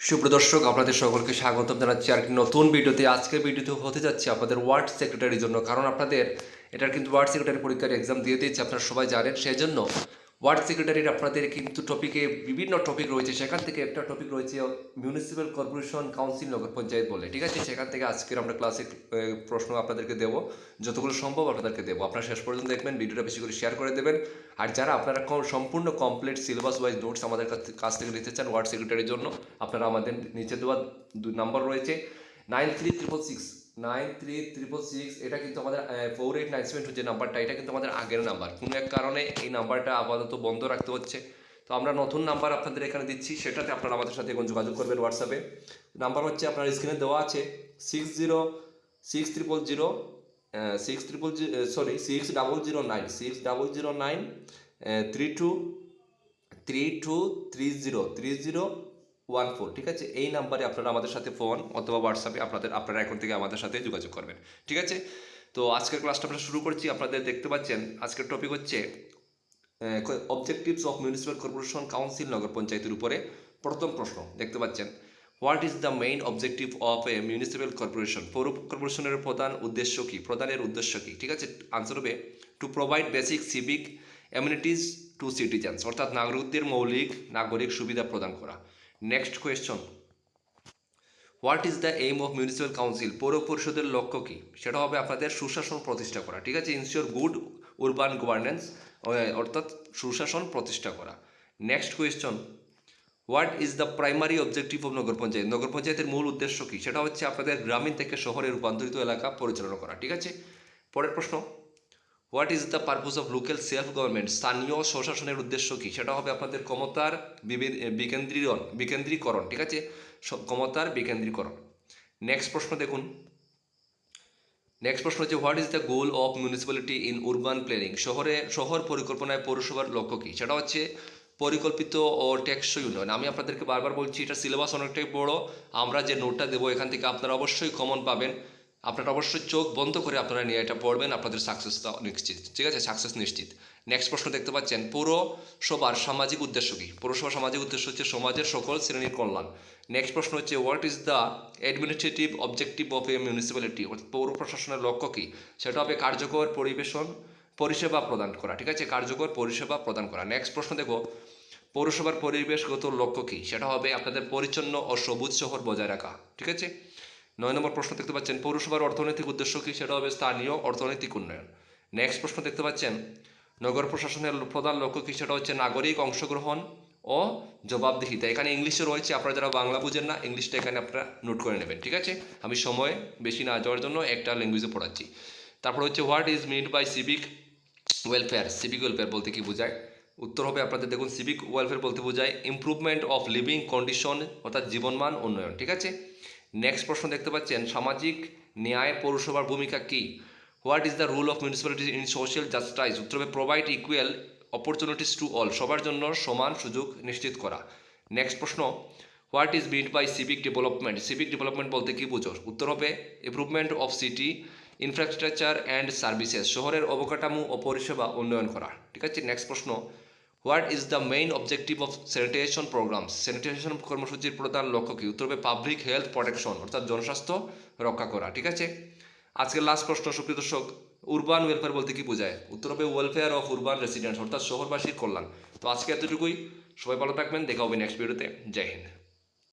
সুপ্রদর্শক, আপনাদের সকলকে স্বাগতম জানাচ্ছি আর নতুন ভিডিওতে। আজকের ভিডিওতে হতে যাচ্ছে আপনাদের ওয়ার্ড সেক্রেটারির জন্য, কারণ আপনাদের এটার কিন্তু ওয়ার্ড সেক্রেটারি পরীক্ষার এক্সাম দিয়ে দিয়েছে, আপনারা সবাই জানেন। সেই জন্য ওয়ার্ড সেক্রেটারির আপনাদের কিন্তু টপিকে বিভিন্ন টপিক রয়েছে। সেখান থেকে একটা টপিক রয়েছে municipal corporation council nagar panchayat বলে, ঠিক আছে? সেখান থেকে আজকের আমরা ক্লাসে প্রশ্ন আপনাদেরকে দেবো। যতগুলো সম্ভব আপনাদেরকে দেবো। আপনারা শেষ পর্যন্ত দেখবেন, ভিডিওটা বেশি করে শেয়ার করে দেবেন। আর যারা আপনারা সম্পূর্ণ কমপ্লিট সিলেবাস ওয়াইজ নোটস আমাদের কাছ- থেকে নিতে চান ওয়ার্ড সেক্রেটারির জন্য, আপনারা আমাদের নিচে দেওয়া দুই নাম্বার রয়েছে। Nine three triple six nine three triple six, এটা কিন্তু আমাদের four eight nine seven two যে নাম্বারটা, এটা কিন্তু আমাদের আগের নাম্বার। কোনো এক কারণে এই নাম্বারটা আপাতত বন্ধ রাখতে হচ্ছে। তো আমরা নতুন নাম্বার আপনাদের এখানে দিচ্ছি, সেটাতে আপনারা আমাদের সাথে এখন যোগাযোগ করবেন হোয়াটসঅ্যাপে নাম্বার হচ্ছে আপনার স্ক্রিনে দেওয়া আছে six zero six triple zero six triple sorry six double zero nine six double zero nine three two three two three zero three zero one four ঠিক আছে? এই নাম্বারে আপনারা আমাদের সাথে ফোন অথবা হোয়াটসঅ্যাপে আপনাদের, আপনারা এখন থেকে আমাদের সাথে যোগাযোগ করবেন, ঠিক আছে? তো আজকের ক্লাসটা আমরা শুরু করছি, আপনাদের দেখতে পাচ্ছেন, আজকের টপিক হচ্ছে objectives of municipal corporation council নগর পঞ্চায়েতের উপরে প্রথম প্রশ্ন, দেখতে পাচ্ছেন। What is the main objective of a municipal corporation পৌর কর্পোরেশনের প্রধান উদ্দেশ্য কী? প্রধানের উদ্দেশ্য কী? ঠিক আছে? আনসার হবে to provide basic civic amenities to citizens অর্থাৎ নাগরিকদের মৌলিক, নাগরিক সুবিধা প্রদান করা। Next question what is the aim of municipal council পৌর পরিষদের লক্ষ্য কী? সেটা হবে আপনাদের সুশাসন প্রতিষ্ঠা করা, ঠিক আছে? ইনশিওর গুড উরবান গভর্নেন্স অর্থাৎ সুশাসন প্রতিষ্ঠা করা। Next question what is the primary objective of nagar panchayat? নগর পঞ্চায়েতের মূল উদ্দেশ্য কী? সেটা হচ্ছে আপনাদের গ্রামীণ থেকে শহরে রূপান্তরিত এলাকা পরিচালনা করা, ঠিক আছে? পরের প্রশ্ন. What is the purpose of local self government স্থানীয় স্বশাসনের উদ্দেশ্য কী? সেটা হবে আপনাদের ক্ষমতার বিকেন্দ্রীকরণ বিকেন্দ্রীকরণ, ঠিক আছে? ক্ষমতার বিকেন্দ্রীকরণ। নেক্সট প্রশ্ন দেখুন। নেক্সট প্রশ্ন হচ্ছে what is the goal of municipality in urban planning শহরে, শহর পরিকল্পনায় পৌরসভার লক্ষ্য কী? সেটা হচ্ছে পরিকল্পিত ও টেকসই উন্নয়ন। আমি আপনাদেরকে বারবার বলছি, এটা সিলেবাস অনেকটাই বড়। আমরা যে নোটটা দেবো এখান থেকে আপনারা অবশ্যই কমন পাবেন। আপনারা অবশ্যই চোখ বন্ধ করে আপনারা নিয়ে এটা পড়বেন, আপনাদের সাকসেসটা নিশ্চিত। ঠিক আছে? সাকসেস নিশ্চিত। নেক্সট প্রশ্ন দেখতে পাচ্ছেন পৌরসভার সামাজিক উদ্দেশ্য কী? পৌরসভার সামাজিক উদ্দেশ্য হচ্ছে সমাজের সকল শ্রেণির কল্যাণ। নেক্সট প্রশ্ন হচ্ছে what is the administrative objective of a municipality অর্থাৎ পৌর প্রশাসনের লক্ষ্য কী? সেটা হবে কার্যকর পরিবেশন, পরিষেবা প্রদান করা। ঠিক আছে? কার্যকর পরিষেবা প্রদান করা। নেক্সট প্রশ্ন দেখো, পৌরসভার পরিবেশগত লক্ষ্য কী? সেটা হবে আপনাদের পরিচ্ছন্ন ও সবুজ শহর বজায় রাখা। ঠিক আছে? নয় নম্বর প্রশ্ন দেখতে পাচ্ছেন, পৌরসভার অর্থনৈতিক উদ্দেশ্য কী সেটা হবে স্থানীয় অর্থনৈতিক উন্নয়ন। নেক্সট প্রশ্ন দেখতে পাচ্ছেন, নগর প্রশাসনের প্রধান লক্ষ্য কী সেটা হচ্ছে নাগরিক অংশগ্রহণ ও জবাবদিহিতা। এখানে ইংলিশে রয়েছে, আপনারা যারা বাংলা বুঝেন না, ইংলিশটা এখানে আপনারা নোট করে নেবেন, ঠিক আছে? আমি সময় বেশি না যাওয়ার জন্য একটা ল্যাঙ্গুয়েজে পড়াচ্ছি। তারপর হচ্ছে what is meant by civic welfare civic welfare বলতে কি বোঝায়? উত্তর হবে আপনাদের, দেখুন সিভিক ওয়েলফেয়ার বলতে বোঝায় ইমপ্রুভমেন্ট অফ লিভিং কন্ডিশন অর্থাৎ জীবনমান উন্নয়ন, ঠিক আছে? নেক্সট প্রশ্ন দেখতে পাচ্ছেন, সামাজিক ন্যায় পৌরসভার ভূমিকা কী? What is the role of municipality in social justice উত্তর provide equal opportunities to all সবার জন্য সমান সুযোগ নিশ্চিত করা। নেক্সট প্রশ্ন what is meant by civic development civic development বলতে কী বুঝো? উত্তর হবে improvement of city infrastructure and services শহরের অবকাঠামো ও পরিষেবা উন্নয়ন করা। ঠিক আছে? নেক্সট প্রশ্ন what is the main objective of sanitation program sanitation কর্মসূচির প্রধান লক্ষ্য কী? উত্তর হবে পাবলিক হেলথ প্রোটেকশন অর্থাৎ জনস্বাস্থ্য রক্ষা করা, ঠিক আছে? আজকের লাস্ট প্রশ্ন, সুপ্রিয় দর্শক উরবান ওয়েলফেয়ার বলতে কি বোঝায়? উত্তর হবে ওয়েলফেয়ার অফ উরবান রেসিডেন্টস অর্থাৎ শহরবাসীর কল্যাণ। তো আজকে এতটুকুই। সবাই ভালো থাকবেন, দেখা হবে নেক্সট ভিডিওতে জয় হিন্দ।